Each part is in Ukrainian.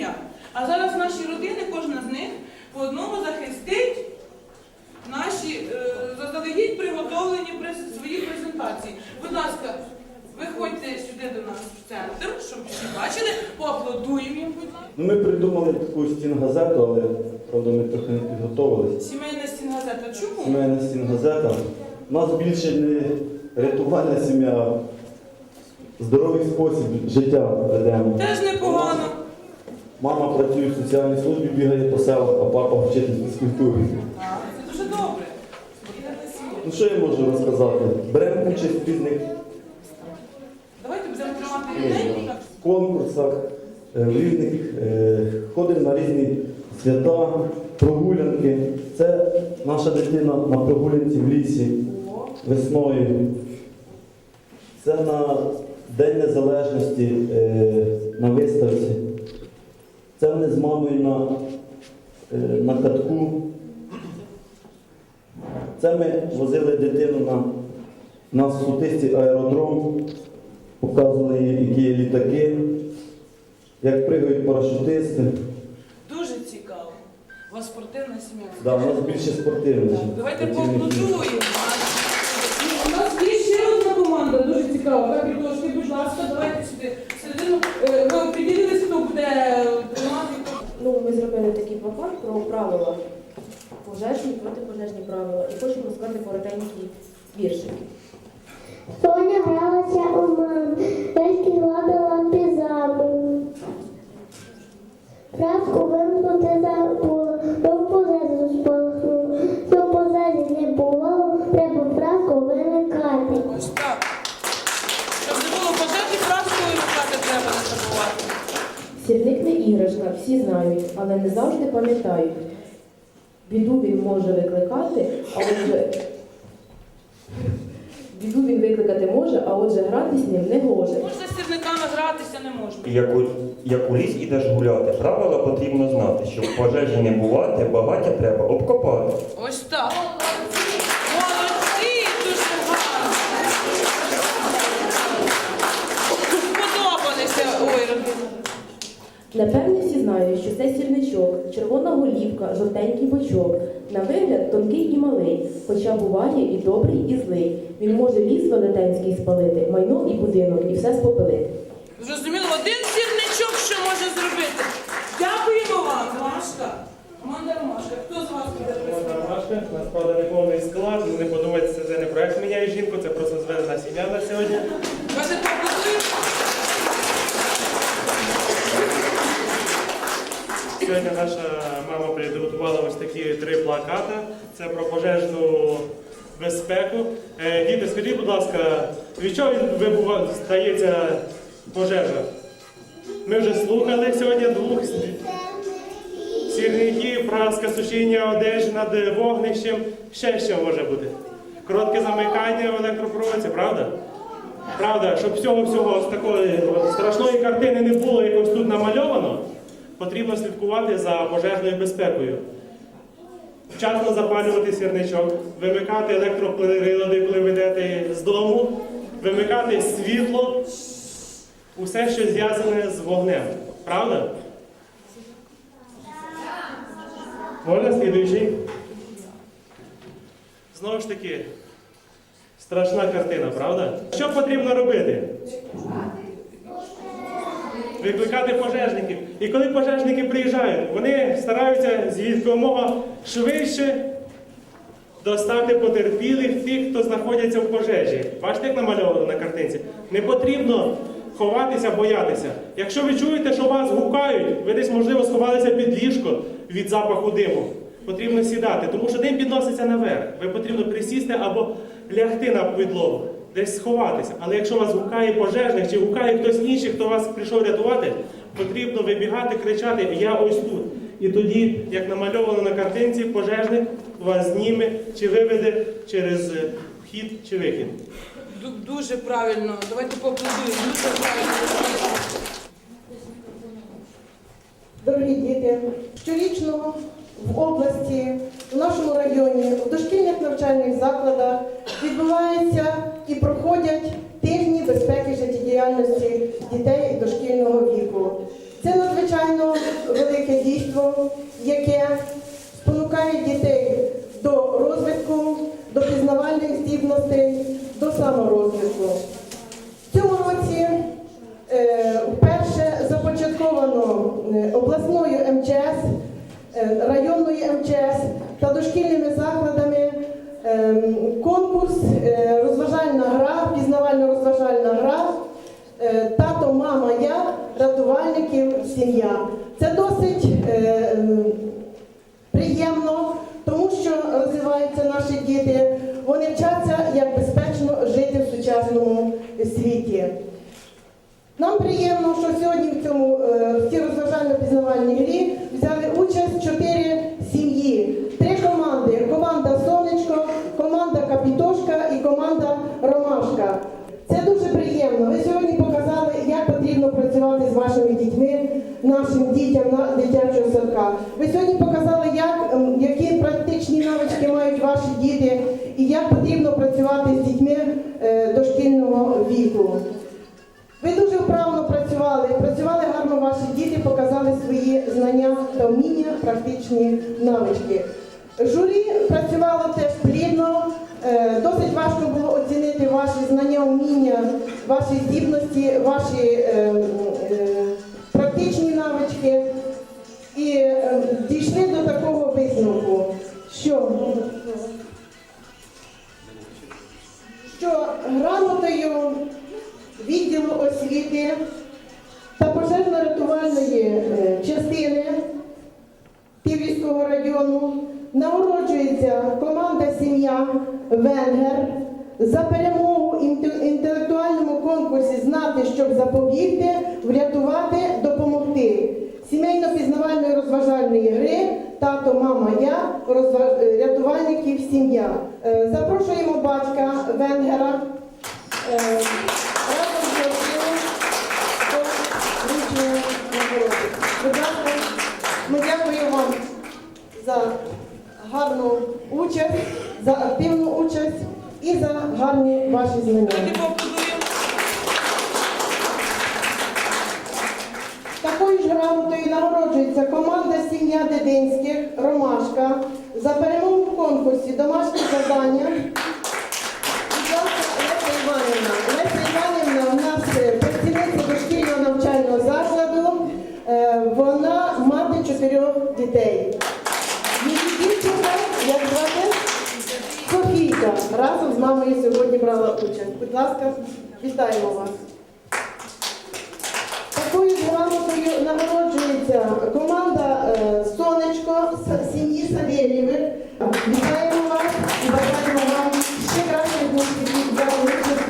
сім'я. А зараз наші родини, кожна з них по одному захистить наші е, заздалегідь приготовлені свої презентації. Будь ласка, виходьте сюди до нас в центр, щоб всі бачили, поаплодуємо їм, будь ласка. Ну, ми придумали таку стінгазету, але правда ми трохи не підготовилися. Сімейна стінгазета. Чому? Сімейна стінгазета. У нас більше не рятувальна сім'я, здоровий спосіб життя ведемо. Теж непогано. Мама працює в соціальній службі, бігає по селах, а папа вчитель фізкультури. Це дуже добре. Ну що я можу розказати? Беремо участь в Давайте будемо тримати людей. конкурсах, е, в різних е, ходимо на різні свята, прогулянки. Це наша дитина на прогулянці в лісі весною. Це на День Незалежності е, на виставці. Це вони з мамою на, е, на катку. Це ми возили дитину на, на Сутисті аеродром, показували їй, які є літаки, як пригають парашутисти. Дуже цікаво. У вас спортивна сім'я. Да, у нас більше спортивних. Давайте поаплодуємо. У нас є ще одна команда, дуже цікава. Капітошки, будь ласка, давайте сюди. Середину. Е, Ви оприділились, хто буде тримати. хто- Ну, ми зробили такий плакат про правила пожежні, протипожежні правила. І хочемо розказати коротенький віршик. Соня гралася у мам, Леськи гладила пізаму. Праску вимкнути але не завжди пам'ятають. Біду він може викликати, а отже. Біду він викликати може, а отже грати з ним не гоже. Можна з сірниками гратися не можна. Як у, як у ліс ідеш гуляти, правила потрібно знати, щоб пожежі не бувати, багаття треба обкопати. Ось так. Напевне, всі знають, що це сірничок, червона голівка, жовтенький бочок. На вигляд тонкий і малий, хоча буває і добрий, і злий. Він може ліс велетенський спалити, майно і будинок, і все спопилити. Зрозуміло, один сірничок що може зробити. Дякуємо вам, Ромашка. Команда Ромашка. Хто з вас буде представляти? Ромашка, у нас правда не повний склад, не подумайте, це не проект «Міняє жінку, це просто зведена сім'я на сьогодні. Поаплодуємо. Сьогодні наша мама підготувала ось такі три плакати. Це про пожежну безпеку. Е, Діти, скажіть, будь ласка, від чого вибува- стається пожежа? Ми вже слухали сьогодні двох сірників, праска, сушіння одежі над вогнищем. Ще що може бути? Коротке замикання в електропроводці, правда? Правда, щоб всього всього такої страшної картини не було якось тут намальовано, потрібно слідкувати за пожежною безпекою. Вчасно запалювати сірничок, вимикати електроприлади, коли ви йдете з дому, вимикати світло, усе, що зв'язане з вогнем. Правда? Можна слідуючий? Знову ж таки, страшна картина, правда? Що потрібно робити? Викликати пожежників. І коли пожежники приїжджають, вони стараються з якомога швидше достати потерпілих тих, хто знаходяться в пожежі. Бачите, як намальовано на картинці? Не потрібно ховатися, боятися. Якщо ви чуєте, що вас гукають, ви десь, можливо, сховалися під ліжко від запаху диму. Потрібно сідати, тому що дим підноситься наверх. Ви потрібно присісти або лягти на підлогу, десь сховатися. Але якщо вас гукає пожежник чи гукає хтось інший, хто вас прийшов рятувати, потрібно вибігати, кричати Я ось тут. І тоді, як намальовано на картинці, пожежник вас зніме чи виведе через е, вхід чи вихід. Дуже правильно. Давайте поаплодуємо. Дуже правильно. Дорогі діти, щорічно в області, в нашому районі, в дошкільних навчальних закладах відбуваються і проходять тижні безпеки життєдіяльності дітей дошкільного віку. Це надзвичайно велике дійство, яке спонукає дітей до розвитку, до пізнавальних здібностей, до саморозвитку. В цьому році е, вперше започатковано е, обласною МЧС е, районною МЧС та дошкільними закладами е, конкурс е, розважальна гра, пізнавально-розважальна гра е, Тато, мама, я, рятувальників, сім'я. Це досить приємно, тому що розвиваються наші діти. Вони вчаться, як безпечно жити в сучасному світі. Нам приємно, що сьогодні в цьому в цій розважально-пізнавальній грі вміння, практичні навички. Журі працювало теж плідно, е, досить важко було оцінити ваші знання, вміння, ваші здібності, ваші е, е, практичні навички. І дійшли до такого висновку, що що грамотою відділу освіти та пожежно-рятувальної е, частини Району нагороджується команда сім'я Венгер за перемогу в інтелектуальному конкурсі знати, щоб запобігти, врятувати, допомогти. Сімейно-пізнавальної розважальної гри Тато, мама, я е, рятувальників сім'я. Е, Запрошуємо батька Венгера. Гарну участь, за активну участь і за гарні ваші зміни. Такою ж грамотою нагороджується команда сім'я Дединських Ромашка за перемогу в конкурсі домашнє завдання. Ласка, вітаємо вас. Такою грамотою нагороджується команда е, Сонечко з сім'ї Савєлєвих. Вітаємо вас і бажаємо вам ще кращих успіхів для інших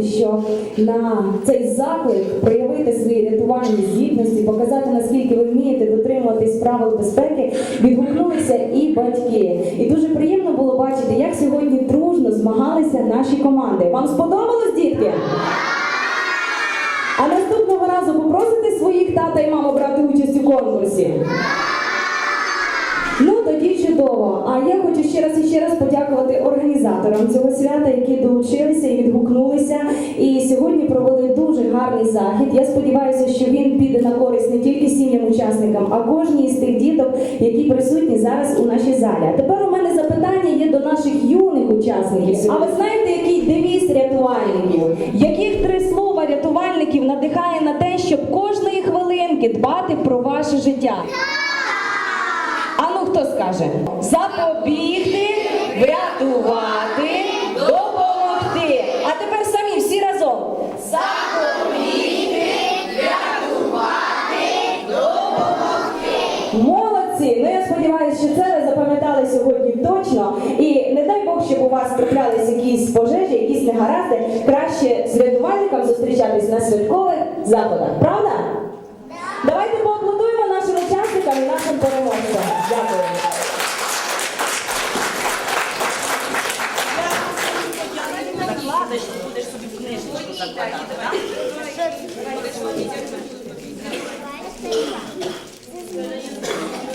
бачити, що на цей заклик проявити свої рятувальні здібності, показати наскільки ви вмієте дотримуватись правил безпеки, відгукнулися і батьки. І дуже приємно було бачити, як сьогодні дружно змагалися наші команди. Вам сподобалось, дітки? А наступного разу попросите своїх тата і маму брати участь у конкурсі? Чудово. А я хочу ще раз і ще раз подякувати організаторам цього свята, які долучилися і відгукнулися. І сьогодні провели дуже гарний захід. Я сподіваюся, що він піде на користь не тільки сім'ям учасникам, а кожній із тих діток, які присутні зараз у нашій залі. Тепер у мене запитання є до наших юних учасників. А ви знаєте, який девіз рятувальників? Яких три слова рятувальників надихає на те, щоб кожної хвилинки дбати про ваше життя? хто скаже? Запобігти, врятувати, допомогти. А тепер самі всі разом. Запобігти, врятувати, допомогти. Молодці! Ну я сподіваюся, що це ви запам'ятали сьогодні точно. І не дай Бог, щоб у вас траплялись якісь пожежі, якісь негаразди. Краще з рятувальником зустрічатись на святкових заходах. Правда? Давайте учасникам нашим переможцям. Дякую. Та,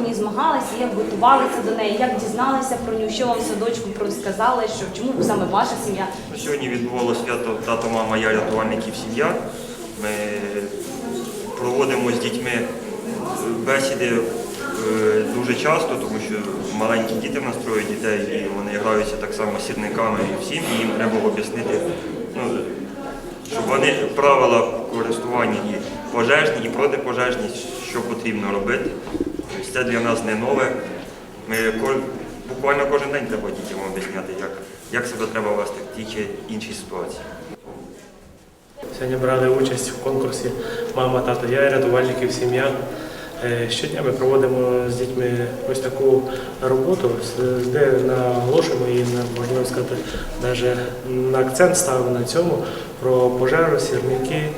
ній змагалися, як готувалися до неї, як дізналися про нього, що вам в садочку розказали, що чому саме ваша сім'я? Сьогодні відбувалося свято тато, мама, я рятувальників сім'я. Ми проводимо з дітьми бесіди е, дуже часто, тому що маленькі діти в нас троє дітей, і вони граються так само сірниками і всім, і їм треба об'яснити, ну, щоб вони правила користування і пожежні, і протипожежні, що потрібно робити. Це для нас не нове. Ми буквально кожен день треба дітям об'ясняти, як, як себе треба вести в тій чи іншій ситуації. Сьогодні брали участь в конкурсі Мама, тато, я і рятувальників сім'я. Е, Щодня ми проводимо з дітьми ось таку роботу, де наголошуємо і на- можна сказати, навіть на акцент ставимо на цьому про пожежу, сірники,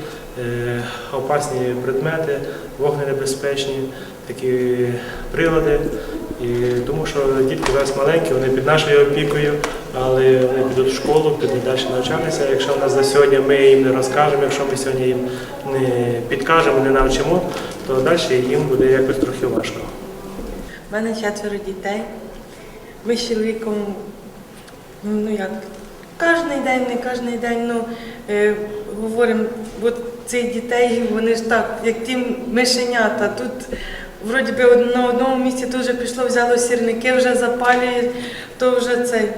е, опасні предмети, вогненебезпечні такі прилади. І тому що дітки зараз маленькі, вони під нашою опікою, але вони підуть в школу, підуть далі навчатися. Якщо в нас за сьогодні ми їм не розкажемо, якщо ми сьогодні їм не підкажемо, не навчимо, то далі їм буде якось трохи важко. У мене четверо дітей. Ми з чоловіком, ну як, кожен день, не кожен день, ну, е, говоримо, от цих дітей, вони ж так, як ті мишенята. Тут вроді би на одному місці вже пішло, взяло сірники, вже запалює, то вже цей,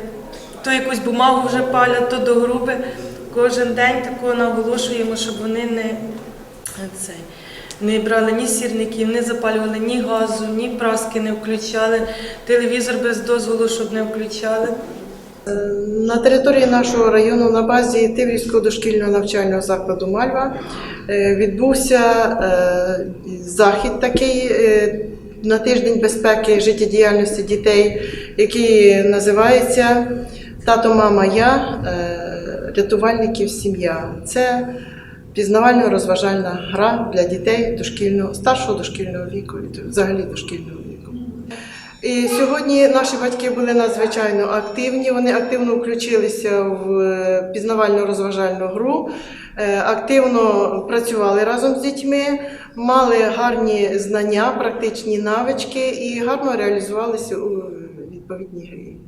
то якусь бумагу вже палять, то до груби. Кожен день такого наголошуємо, щоб вони не цей. Не брали ні сірників, не запалювали ні газу, ні праски не включали, телевізор без дозволу, щоб не включали. На території нашого району на базі Тиврівського дошкільного навчального закладу Мальва відбувся е, захід такий е, на тиждень безпеки життєдіяльності дітей, який називається Тато, мама, я е, рятувальників сім'я. Це пізнавально-розважальна гра для дітей дошкільного, старшого дошкільного віку і взагалі дошкільного. І сьогодні наші батьки були надзвичайно активні. Вони активно включилися в е, пізнавально-розважальну гру, е, активно працювали разом з дітьми, мали гарні знання, практичні навички і гарно реалізувалися у відповідній грі.